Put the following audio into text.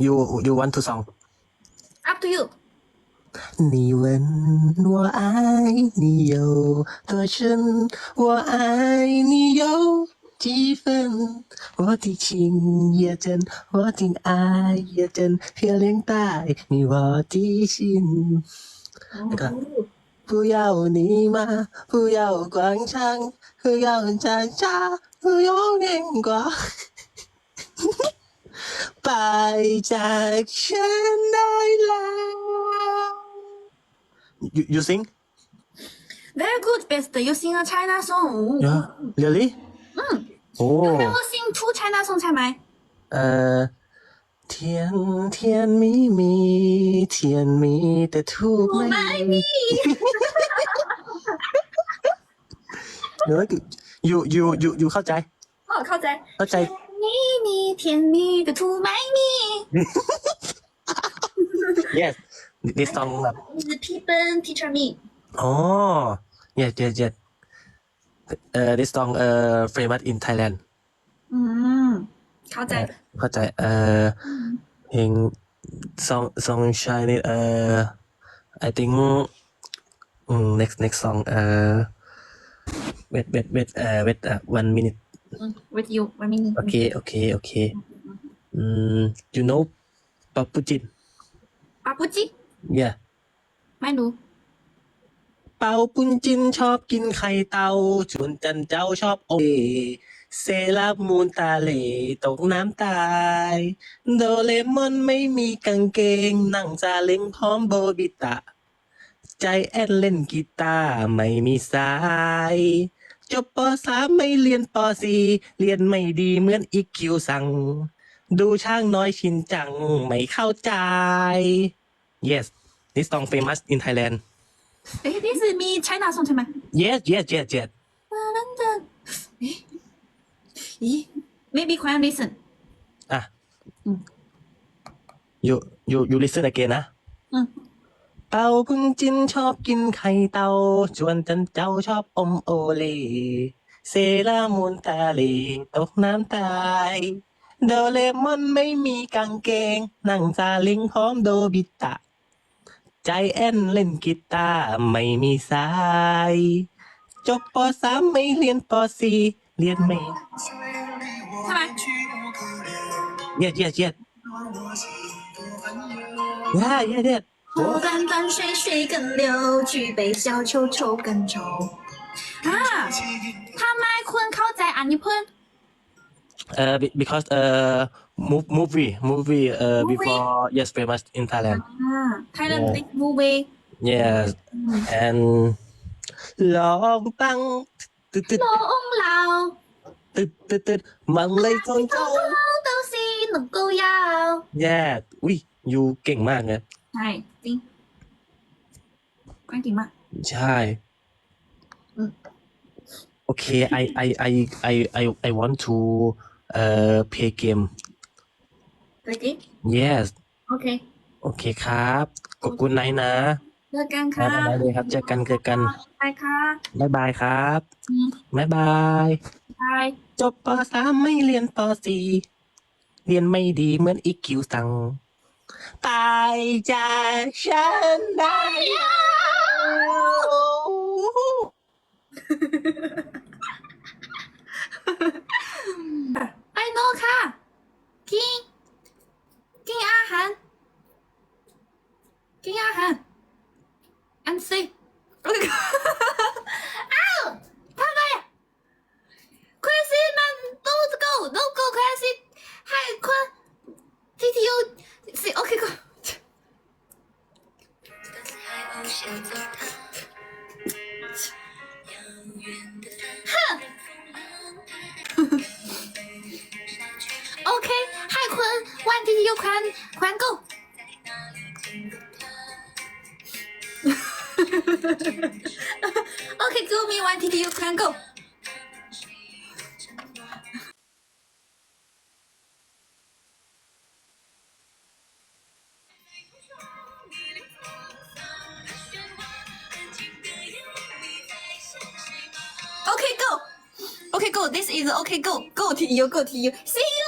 you you want to song up to you 你问我爱你有多深，我爱你有几分？我的情也真，我的爱也真，偏恋在你我的心。那个不要你吗？不要广场，不要站下，不 ไปจากฉันได้แล้ว you you sing Very good, best. You sing a China song. yeah really โอ้ You never sing two China song ใช่ไหมเอ่อเทียนเทียนมีมีเทียนมีแต่ทูบไม่ ไม่มี you you you you you เข้าใจ เข้าใจ เข้าใจ มีมี甜蜜的兔买蜜 yes this song แบบ is people teacher me อ๋อ yes yes yes เอ่อ this song เอ่อ famous in Thailand อืมเข้าใจ เข้าใจ เอ่อเพลง song song shine นี่เอ่อ I think อืม next next song เอ่อ wait wait wait เอ่อ wait อ่ะ one minute อืม with you one minute โอเค โอเค โอเคอืม you know ปัปปุจินปาปูจิ yeah ไม่รู้ เป่าปุ้นจินชอบกินไข่เต่าชวนจันเจ้าชอบโอเลเซรามูนตาเหลตกน้ำตาย โดเรมอนไม่มีกางเกง นั่งซาเล้งพร้อมโบบิตะ ใจแอนเล่นกีตาร์ไม่มีสาย จบปสามไม่เรียนปสี่เรียนไม่ดีเหมือนอีคิวสั่ง ดูช่างน้อยชินจัง ไม่เข้าใจ yes this song famous in Thailand เอ้ย this is me China song ใช่ไหม yes yes yes yes นั่นเดินเอ๊ะ咦 maybe ควาน listen อะอืม you you you listen again นะ อืม เต่าพึ่งจินชอบกินไข่เต่าชวนจันเจ้าชอบอมโอเล เซรามูนตาเลตกน้ำตายโดเรมอนไม่มีกางเกง นั่งซาเลิงพร้อมโดบิตะ ใจแอนเล่นกีตาร์ไม่มีสาย จบปสามไม่เรียนปสี่เรียนไม่ใช่ไหม yes yes yes yeah yeah yeah 河淡淡水水更流，举杯消愁愁更愁。อ่าทำไมคุณเข้าใจอันนี้เพื่อน Uh, be- because uh, mov- movie, movie, uh, Movie? before yes, famous in Thailand. อ่า Thailand Yeah. big movie Yes, and ลองตั้งตึ๊ดตึ๊ด ลงเรา ตึ๊ดตึ๊ดตึ๊ดมันเลยจน 通 เจ้า 通都是能够要 yeah อุ้ยยูเก่งมากเลย ใช่จริงควานเก่งมาก ใช่ อืมโอเค I I I I I I want to uh play game โอเค yes โอเคโอเคครับกดกุณไนนะเจอกันครัค่ะบได้เลยครับเจอกันเจอกันไปค่ะบ๊ายบายครับอืมบ๊ายบายไปจบปสามไม่เรียนปสี่เรียนไม่ดีเหมือนอีคิวสั่ง ตายจากฉันได้แล้วไอโน่ค่ะ กิน กินอาหาร กินอาหาร อันซีอ้าวทำไมอะควายซีมันตูดกูดูกูควายซีให้ควายทีทียูซีโอเคกู โอเคให้ควายวันทีทียูควายควายกู Okay, give me one TTU can go. Okay, go. Okay, go. This is okay. Go, go to you, go TTU. Sing.